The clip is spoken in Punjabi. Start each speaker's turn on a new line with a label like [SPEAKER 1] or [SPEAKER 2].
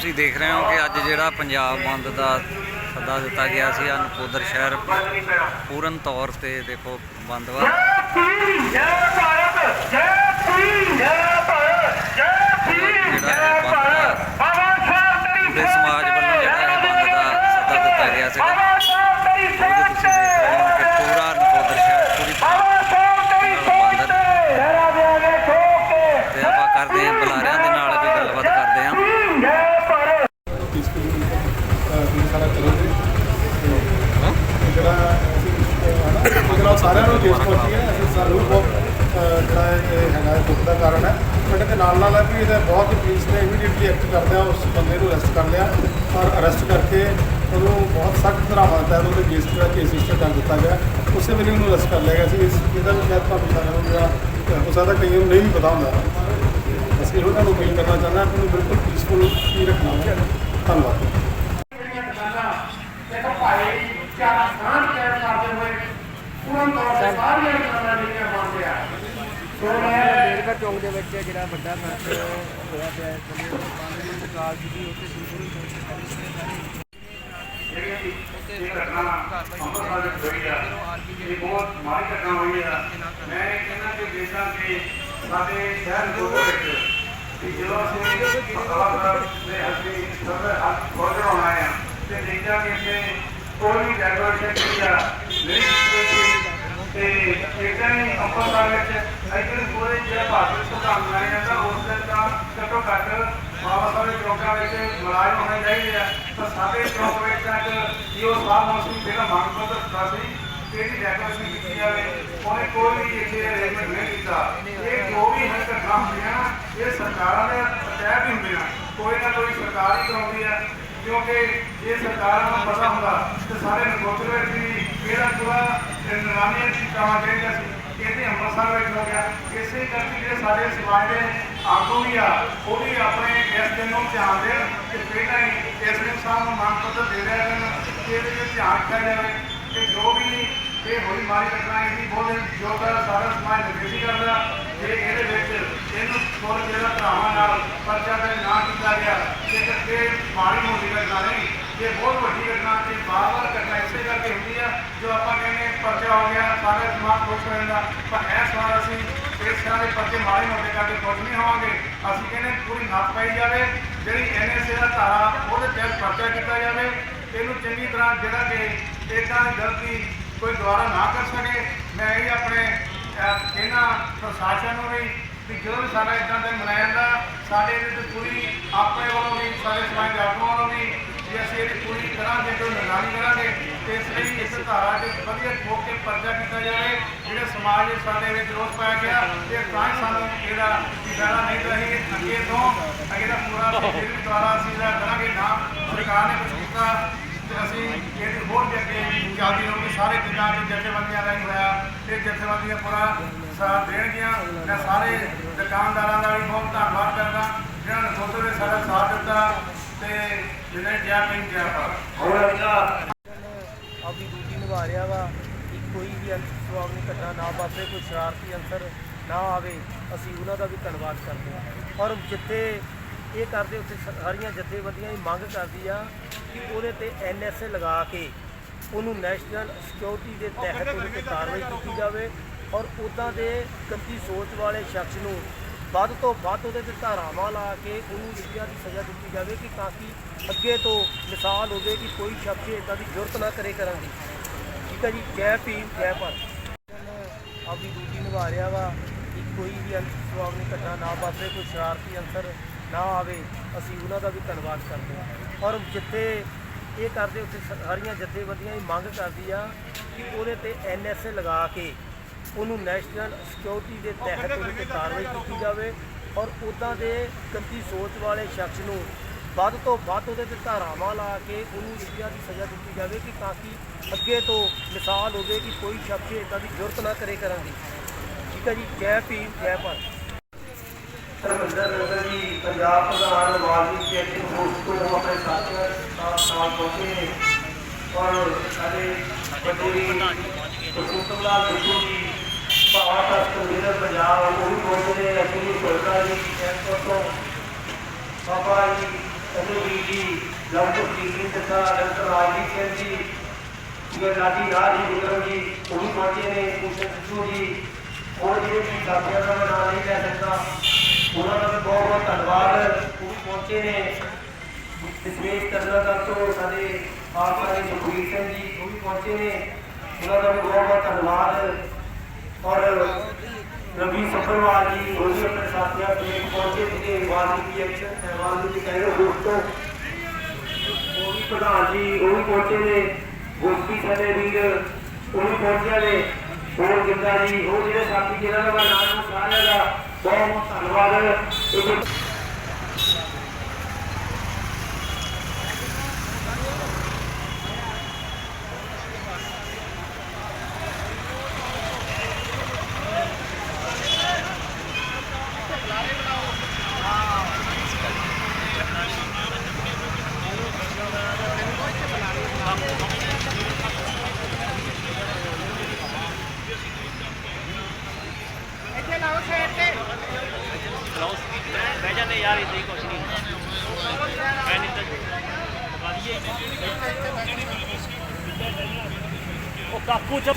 [SPEAKER 1] ਤੁਸੀਂ ਦੇਖ ਰਹੇ ਹੋ ਕਿ ਅੱਜ ਜਿਹੜਾ ਪੰਜਾਬ ਬੰਦ ਦਾ ਸੱਦਾ ਦਿੱਤਾ ਗਿਆ ਸੀ, ਅਨਪੋਦਰ ਸ਼ਹਿਰ ਪੂਰਨ ਤੌਰ ਤੇ ਦੇਖੋ ਬੰਦ ਵਾ।
[SPEAKER 2] ਜੈ ਭਾਰਤ, ਜੈ ਭੀਮ ਜੈ ਭਾਰਤ ਜੈ ਭੀਮ
[SPEAKER 1] ਜਿਹੜਾ
[SPEAKER 2] ਜੈ
[SPEAKER 1] ਇਹ ਬੰਦ ਦਾ
[SPEAKER 2] ਬਾਬਾ ਸਾਹਿਬ ਤੇਰੀ
[SPEAKER 1] ਪੂਰੇ ਸਮਾਜ ਵੱਲੋਂ ਜਿਹੜਾ ਇਹ ਬੰਦ ਦਾ ਸੱਦਾ ਦਿੱਤਾ ਗਿਆ ਸੀਗਾ
[SPEAKER 2] ਬਾਬਾ ਸਾਹਿਬ ਤੇਰੀ
[SPEAKER 1] ਉਹਦੇ ਤੁਸੀਂ ਦੇਖ ਰਹੇ ਹੋ ਕਿ ਪੂਰਾ ਨਕੋਦਰ ਸ਼ਹਿਰ ਪੂਰੀ ਤਰ੍ਹਾਂ
[SPEAKER 2] ਬਾਬਾ ਸਾਹਿਬ ਤੇਰੀ
[SPEAKER 1] ਬੰਦ
[SPEAKER 2] ਸੋਚ ਤੇ ਡਰਾ ਦੇਗੇ ਠੋਕ ਕੇ
[SPEAKER 1] ਤੇ ਆਪਾਂ ਕਰਦੇ ਹਾਂ ਬੁਲਾਰਿਆਂ ਦੇ ਨਾਲ ਵੀ ਗੱਲਬਾਤ ਕਰਦੇ ਹਾਂ
[SPEAKER 2] ਭੀਮ ਜੈ ਭਾਰਤ
[SPEAKER 3] ਪੀਸਫੁਲੀ ਵੀ ਸਾਰਾ ਕਰੋਗੇ ਜਿਹੜਾ ਅਸੀਂ ਅਹ, ਹਨਾ ਜਿਹੜਾ ਸਾਰਿਆਂ ਨੂੰ ਦੇਸ਼ ਪਹੁੰਚੀ ਹੈ ਅਸੀਂ ਸਾਨੂੰ ਬਹੁਤ ਜਿਹੜਾ ਇਹ ਹੈਗਾ ਦੁੱਖ ਦਾ ਕਾਰਨ ਹੈ ਬਟ ਇਹਦੇ ਨਾਲ ਨਾਲ ਵੀ ਇਹਦਾ ਬਹੁਤ ਪੁਲਿਸ ਨੇ ਇਮੀਡੀਏਟਲੀ ਐਕਟ ਕਰਦਿਆਂ ਉਸ ਬੰਦੇ ਨੂੰ ਅਰੈਸਟ ਕਰ ਲਿਆ ਔਰ ਅਰੈਸਟ ਕਰਕੇ ਉਹਨੂੰ ਬਹੁਤ ਸਖਤ ਧਾਰਾਵਾਂ ਤਹਿਤ ਉਹਦੇ ਕੇਸ ਜਿਹੜਾ ਕੇਸ ਰਜਿਸਟਰ ਕਰ ਦਿੱਤਾ ਗਿਆ ਉਸੇ ਵੇਲੇ ਉਹਨੂੰ ਅਰੈਸਟ ਕਰ ਲਿਆ ਗਿਆ ਸੀ ਇਸ ਇਹਦਾ ਵੀ ਸ਼ਾਇਦ ਤੁਹਾਨੂੰ ਸਾਰਿਆਂ ਨੂੰ ਹੋ ਸਕਦਾ ਕਈ ਨੂੰ ਨਹੀਂ ਵੀ ਪਤਾ ਹੁੰਦਾ ਅਸੀਂ ਇਹੋ ਤੁਹਾਨੂੰ ਅਪੀਲ ਕਰਨਾ ਚਾਹੁੰਦਾ ਕਿ ਉਹਨੂੰ ਬਿਲਕੁਲ ਪੀਸਫੁਲ ਹੀ ਰੱਖਣਾ ਹੈ ਧੰਨਵਾਦ
[SPEAKER 2] ਦੇਖੋ ਭਾਈ ਚਾਰ ਸਾਂਝ ਕੈਦ ਕਰਦੇ ਹੋਏ ਪੂਰਨ ਤੌਰ ਤੇ ਸਾਰੀਆਂ ਕਿਸਾਨਾਂ ਦੀਆਂ ਮੰਗ ਆ ਸੋ ਮੈਂ
[SPEAKER 4] ਅੰਬੇਡਕਰ ਚੌਂਕ ਦੇ ਵਿੱਚ ਜਿਹੜਾ ਵੱਡਾ ਕੱਟ ਹੋਇਆ ਪਿਆ ਹੈ ਸਮੇਂ ਬੰਦ ਦੀ ਸਰਕਾਰ ਦੀ ਉੱਥੇ ਦੂਸਰੀ ਚੌਂਕ ਤੇ ਸਾਰੀ ਸਾਰੇ
[SPEAKER 2] ਜਿਹੜੀ ਇਹ ਘਟਨਾ ਅੰਮ੍ਰਿਤਸਰ ਵਿੱਚ ਹੋਈ ਆ ਇਹ ਬਹੁਤ ਮਾੜੀ ਘਟਨਾ ਹੋਈ ਆ ਮੈਂ ਇਹ ਕਹਿੰਦਾ ਕਿ ਦੇਸ਼ਾਂ ਕੇ ਸਾਡੇ ਸ਼ਹਿਰ ਦੇ ਵਿੱਚ ਕਿ ਜਦੋਂ ਅਸੀਂ ਪੱਤਵਾਰ ਦੇ ਹੱਥੀ ਸਭ ਹੱਥ ਖੋਲ ਆਉਣਾ ਆ ਤੇ ਦੇਖਿਆ ਕਿ ਇੱਥੇ ਕੋਈ ਵੀ ਡੈਕੋਰੇਸ਼ਨ ਨਹੀਂ ਤੇ ਇਦਾਂ ਹੀ ਅੰਮ੍ਰਿਤਸਰ ਵਿੱਚ ਇੱਧਰ ਪੂਰੇ ਜਿਹੜਾ ਭਾਰਤ ਸੰਵਿਧਾਨ ਬਣਾਇਆ ਜਾਂਦਾ, ਉਸ ਦਿਨ ਤਾਂ ਘੱਟੋ ਘੱਟ ਬਾਬਾ ਸਾਹਿਬ ਦੇ ਚੌਕਾਂ ਵਿੱਚ ਮੁਲਾਜ਼ਮ ਹੋਣੇ ਚਾਹੀਦੇ ਆ। ਤਾਂ ਸਾਡੇ ਚੌਕ ਵਿੱਚ ਤੱਕ ਇਹ ਉਹ ਸਾਹਿਬ ਮੌਸਮ ਜਿਹੜਾ ਮੰਗ ਪੱਤਰ ਦਿੱਤਾ ਸੀ ਕਿ ਡੈਕੋਰੇਸ਼ਨ ਕੀਤੀ ਜਾਵੇ, ਉਹਨੇ ਕੋਈ ਵੀ ਇੱਥੇ ਅਰੇਂਜਮੈਂਟ ਨਹੀਂ ਕੀਤਾ। ਇਹ ਜੋ ਵੀ ਹੈ ਘਟਨਾ ਹੁੰਦੀਆਂ ਨਾ ਇਹ ਸਰਕਾਰਾਂ ਦੇ ਤੈਅ ਵੀ ਹੁੰਦੀਆਂ ਕੋਈ ਨਾ ਕੋਈ ਸਰਕਾਰ ਹੀ ਕਰਾਉਂਦੀ ਆ, ਕਿਉਂਕਿ ਇਹ ਸਰਕਾਰਾਂ ਨੂੰ ਪਤਾ ਹੁੰਦਾ, ਤੇ ਸਾਰੇ ਨਗੋਚਰ ਵਿੱਚ ਵੀ ਇਹਦਾ ਪੂਰਾ ਨਿਗਰਾਨੀ ਕਰਨਾ ਚਾਹੀਦਾ ਸੀ। ਇਹਦੇ ਅੰਮ੍ਰਿਤਸਰ ਵਿੱਚ ਹੋ ਗਿਆ। ਇਸੇ ਕਰਕੇ ਜਿਹੜੇ ਸਾਡੇ ਸਮਾਜ ਦੇ ਆਗੂ ਵੀ ਆ, ਉਹ ਵੀ ਆਪਣੇ ਇਸ ਦਿਨ ਨੂੰ ਧਿਆਨ ਦੇਣ ਕਿ ਪਹਿਲਾਂ ਹੀ ਇਸ ਦਿਨ ਸਾਹਿਬ ਨੂੰ ਮੰਗ ਪੱਤਰ ਦੇ ਰਹੇ ਹਨ ਕਿ ਇਹਦੇ ਵਿੱਚ ਧਿਆਨ ਰੱਖਿਆ ਜਾਵੇ। ਕਿ ਜੋ ਵੀ ਇਹ ਹੋਈ ਮਾਰੀ ਘਟਨਾ ਇਹਦੀ ਬਹੁਤ ਜੋ ਸਾਰਾ ਸਮਾਜ ਨਿਵੇਦੀ ਕਰਦਾ। ਜੇ ਇਹਦੇ ਵਿੱਚ ਇਹਨੂੰ ਥੋੜਾ ਜਿਹੜਾ ਧਰਾਵਾਂ ਨਾਲ ਪਰਚਾ ਦੇ ਨਾ ਕੀਤਾ ਗਿਆ ਇਹ ਕਿ ਮਾੜੀ ਮੋਟੀ ਘਟਨਾ ਨਹੀਂ ਇਹ ਬਹੁਤ ਵੱਡੀ ਘਟਨਾ ਤੇ ਬਾਰ-ਬਾਰ ਘਟਨਾ ਇਸੇ ਕਰਕੇ ਹੁੰਦੀ ਆ, ਜੋ ਆਪਾਂ ਕਹਿੰਦੇ ਪਰਚਾ ਹੋ ਗਿਆ, ਸਾਰੇ ਦਿਮਾਗ ਖੁਸ਼ ਹੋ ਜਾਂਦਾ। ਪਰ ਇਸ ਵਾਰ ਅਸੀਂ ਇਸ ਤਰ੍ਹਾਂ ਦੇ ਪਰਚੇ ਮਾੜੇ ਮੋਟੇ ਕਰਕੇ ਖੁਸ਼ ਨਹੀਂ ਹੋਵਾਂਗੇ। ਅਸੀਂ ਕਹਿੰਦੇ ਪੂਰੀ ਨੱਥ ਪਾਈ ਜਾਵੇ, ਜਿਹੜੀ ਐਨਐਸਏ ਦਾ ਧਾਰਾ, ਉਹਦੇ ਤਹਿਤ ਪਰਚਾ ਕੀਤਾ ਜਾਵੇ। ਇਹਨੂੰ ਚੰਗੀ ਤਰ੍ਹਾਂ ਜਿਹੜਾ ਕਿ ਇਦਾਂ ਦੀ ਗਲਤੀ ਕੋਈ ਦੁਬਾਰਾ ਨਾ ਕਰ ਸਕੇ। ਮੈਂ ਇਹ ਆਪਣੇ ਇਹਨਾਂ ਪ੍ਰਸ਼ਾਸਨ ਨੂੰ ਵੀ ਕਿ ਜਦੋਂ ਵੀ ਸਾਡਾ ਇਦਾਂ ਦੇ ਮਨਾਇਆ ਦਾ, ਸਾਡੇ ਇਹਦੇ ਤੇ ਪੂਰੀ ਆਪਣੇ ਵੱਲੋਂ ਵੀ ਸਾਰੇ ਸਮਾਜ ਦੇ ਆਗੂਆਂ ਵੱਲੋਂ ਵੀ ਜੇ ਅਸੀਂ ਇਹਦੀ ਪੂਰੀ ਕਰਾਂਗੇ ਤੇ ਨਿਗਰਾਨੀ ਕਰਾਂਗੇ ਤੇ ਇਸ ਲਈ ਇਸ ਧਾਰਾ ਦੇ ਵਧੀਆ ਠੋਕ ਕੇ ਪਰਚਾ ਕੀਤਾ ਜਾਵੇ। ਜਿਹੜੇ ਸਮਾਜ ਵਿੱਚ ਸਾਡੇ ਵਿੱਚ ਰੋਸ ਪਾਇਆ ਗਿਆ ਤੇ ਤਾਂ ਸਾਨੂੰ ਇਹਦਾ ਵਿਚਾਰਾ ਨਹੀਂ ਰਹੀ ਅੱਗੇ ਤੋਂ ਅੱਗੇ ਦਾ ਪੂਰਾ ਫਿਰ ਦੁਆਰਾ ਅਸੀਂ ਇਹਦਾ ਕਰਾਂਗੇ ਨਾ ਸਰਕਾਰ ਨੇ ਕੁਝ ਕੀਤਾ ਤੇ ਅਸੀਂ ਇਹਦੀ ਹੋਰ ਵੀ ਅੱਗੇ ਚੱਲਦੀ ਰਹੂਗੀ ਸਾਰੇ ਜਿੱਦਾਂ ਕਿ ਜਥੇਬੰਦੀਆਂ ਦਾ ਹੋਇਆ ਤੇ ਜਥੇਬੰਦੀਆਂ ਪੂਰਾ ਸਾਥ ਦੇਣਗੀਆਂ। ਮੈਂ ਸਾਰੇ ਦੁਕਾਨਦਾਰਾਂ ਦਾ ਵੀ ਬਹੁਤ ਧੰਨਵਾਦ ਕਰਦਾ ਜਿਨ੍ਹਾਂ ਨੇ ਸੋਚੋ ਦੇ ਸਾਡਾ ਸਾਥ ਦਿੱਤਾ। ਤੇ ਜਿਹਨੇ ਕਿਹਾ ਕਿ ਕਿਹਾ ਹੋਰ ਅੱਛਾ
[SPEAKER 4] ਆਪਣੀ ਡਿਊਟੀ ਨਿਭਾ ਰਿਹਾ ਵਾ ਕਿ ਕੋਈ ਵੀ ਅਨਸਵਾਮੀ ਘਟਨਾ ਨਾ ਵਾਪਰੇ ਕੋਈ ਸ਼ਰਾਰਤੀ ਅੰਸਰ ਨਾ ਆਵੇ ਅਸੀਂ ਉਹਨਾਂ ਦਾ ਵੀ ਧੰਨਵਾਦ ਕਰਦੇ ਹਾਂ। ਔਰ ਜਿੱਥੇ ਇਹ ਕਰਦੇ ਉੱਥੇ ਸਾਰੀਆਂ ਜਥੇਬੰਦੀਆਂ ਇਹ ਮੰਗ ਕਰਦੀ ਆ ਕਿ ਉਹਦੇ ਤੇ ਐਨਐਸਏ ਲਗਾ ਕੇ ਉਹਨੂੰ ਨੈਸ਼ਨਲ ਸਿਕਿਉਰਿਟੀ ਦੇ ਤਹਿਤ ਉਹਦੇ ਕਾਰਵਾਈ ਕੀਤੀ ਜਾਵੇ ਔਰ ਉਦਾਂ ਦੇ ਗੰਦੀ ਸੋਚ ਵਾਲੇ ਸ਼ਖਸ ਨੂੰ ਵੱਧ ਤੋਂ ਵੱਧ ਉਹਦੇ ਤੇ ਧਾਰਾਵਾਂ ਲਾ ਕੇ ਉਹਨੂੰ ਜਿਹੜੀ ਦੀ ਸਜ਼ਾ ਦਿੱਤੀ ਜਾਵੇ ਕਿ ਤਾਂ ਕਿ ਅੱਗੇ ਤੋਂ ਮਿਸਾਲ ਹੋਵੇ ਕਿ ਕੋਈ ਸ਼ਖਸ ਇਦਾਂ ਦੀ ਜ਼ਰੂਰਤ ਨਾ ਕਰੇ ਕਰਨ ਦੀ ਠੀਕ ਹੈ ਜੀ, ਜੈ ਭੀਮ, ਜੈ ਭਾਰਤ। ਆਪਣੀ ਡਿਊਟੀ ਨਿਭਾ ਰਿਹਾ ਵਾ ਕਿ ਕੋਈ ਵੀ ਅਨਸਵਾਮੀ ਘਟਨਾ ਨਾ ਵਾਪਰੇ, ਕੋਈ ਸ਼ਰਾਰਤੀ ਅੰਸਰ ਨਾ ਆਵੇ, ਅਸੀਂ ਉਹਨਾਂ ਦਾ ਵੀ ਧੰਨਵਾਦ ਕਰਦੇ ਹਾਂ। ਔਰ ਜਿੱਥੇ ਇਹ ਕਰਦੇ, ਉੱਥੇ ਸਾਰੀਆਂ ਜਥੇਬੰਦੀਆਂ ਇਹ ਮੰਗ ਕਰਦੀ ਆ ਕਿ ਉਹਦੇ ਤੇ ਐਨਐਸਏ ਲਗਾ ਕੇ ਉਹਨੂੰ ਨੈਸ਼ਨਲ ਸਿਕਿਉਰਿਟੀ ਦੇ ਤਹਿਤ ਉਹਦੇ ਕਾਰਵਾਈ ਕੀਤੀ ਜਾਵੇ ਔਰ ਉਦਾਂ ਦੇ ਗੰਦੀ ਸੋਚ ਵਾਲੇ ਸ਼ਖਸ ਨੂੰ ਵੱਧ ਤੋਂ ਵੱਧ ਉਹਦੇ ਤੇ ਧਾਰਾਵਾਂ ਲਾ ਕੇ ਉਹਨੂੰ ਜਿਹੜੀ ਦੀ ਸਜ਼ਾ ਦਿੱਤੀ ਜਾਵੇ ਕਿ ਤਾਂ ਕਿ ਅੱਗੇ ਤੋਂ ਮਿਸਾਲ ਹੋਵੇ ਕਿ ਕੋਈ ਸ਼ਖਸ ਇਦਾਂ ਦੀ ਜ਼ਰੂਰਤ ਨਾ ਕਰੇ ਕਰਨ ਦੀ ਠੀਕ ਹੈ ਜੀ ਜੈ ਭੀਮ ਜੈ ਭਾਰਤ।
[SPEAKER 5] ਧਰਮਿੰਦਰ ਨਗਰ ਜੀ ਪੰਜਾਬ ਪ੍ਰਧਾਨ ਵਾਲਮੀਕ ਚੇਤਨ ਫੋਰਸ ਤੋਂ ਆਪਣੇ ਸਾਥੀਆਂ ਸਾਥ ਨਾਲ ਪਹੁੰਚੇ ਨੇ। ਔਰ ਸਾਡੇ ਵੱਡੇ ਕਸੂਤਮ ਲਾਲ ਬਿੱਟੂ ਜੀ ਭਾਰਤ ਅਸਟੇਲੀਆ ਪੰਜਾਬ ਉਹ ਵੀ ਪਹੁੰਚੇ ਨੇ ਅਸੀਂ ਵੀ ਸਰਕਾਰ ਜੀ ਕੈਂਪਰ ਤੋਂ ਬਾਬਾ ਜੀ
[SPEAKER 4] ਅਤੇ ਵੀਰ ਜੀ ਡਾਕਟਰ ਜੀ ਤਥਾ ਡਾਕਟਰ ਰਾਜਦੀਪ ਸਿੰਘ ਜੀ ਜਿਵੇਂ ਲਾਡੀ ਰਾਜ ਜੀ ਵਿਕਰਮ ਜੀ, ਉਹ ਵੀ ਪਹੁੰਚੇ ਨੇ ਭੂਸ਼ਣ ਸਿੱਧੂ ਜੀ। ਹੋਰ ਜਿਹੜੇ ਵੀ ਸਾਥੀਆਂ ਦਾ ਮੈਂ ਨਾਮ ਨਹੀਂ ਲੈ ਸਕਦਾ। ਉਹਨਾਂ ਦਾ ਵੀ ਬਹੁਤ ਬਹੁਤ ਧੰਨਵਾਦ। ਉਹ ਵੀ ਪਹੁੰਚੇ ਨੇ। ਦਸ਼ਮੇਸ਼ ਤਰਨਗਰ ਤੋਂ ਸਾਡੇ ਆਪ ਸਾਡੇ ਸੁਖਵੀਰ ਸਿੰਘ ਜੀ, ਉਹ ਵੀ ਪਹੁੰਚੇ ਨੇ। ਉਹਨਾਂ ਦਾ ਬਹੁਤ ਬਹੁਤ ਧੰਨਵਾਦ। ਔਰ ਰਵੀ ਸੱਭਰਵਾਲ ਜੀ ਉਹ ਆਪਣੇ ਸਾਥੀਆਂ ਸਮੇਤ ਪਹੁੰਚੇ ਸੀਗੇ ਵਾਲਮੀਕੀ ਐਕਸ਼ਨ ਵਾਲਮੀਕੀ ਕਹਿਰੋ ਗਰੁੱਪ ਤੋਂ। ਉਹ ਵੀ ਪ੍ਰਧਾਨ ਜੀ, ਉਹ ਵੀ ਪਹੁੰਚੇ ਨੇ। ਗੋਪੀ ਸਾਡੇ ਵੀਰ ਉਹ ਵੀ ਪਹੁੰਚਿਆ ਨੇ। ਹੋਰ ਜਿੰਦਾ ਜੀ ਉਹ ਜਿਹੜੇ ਸਾਥੀ ਜਿਹਨਾਂ ਦਾ ਮੈਂ ਨਾਮ ਨੂੰ ਸਾਰਿਆਂ ਦਾ ਬਹੁਤ ਬਹੁਤ ਧੰਨਵਾਦ। ਇਹ
[SPEAKER 6] ਯਾਰ ਇਦਾਂ ਹੀ ਕੁਛ ਨਹੀਂ ਮੈਂ ਨਹੀਂ ਤਾਂ ਵਧੀਆ ਹੀ ਉਹ ਕਾਕੂ ਚ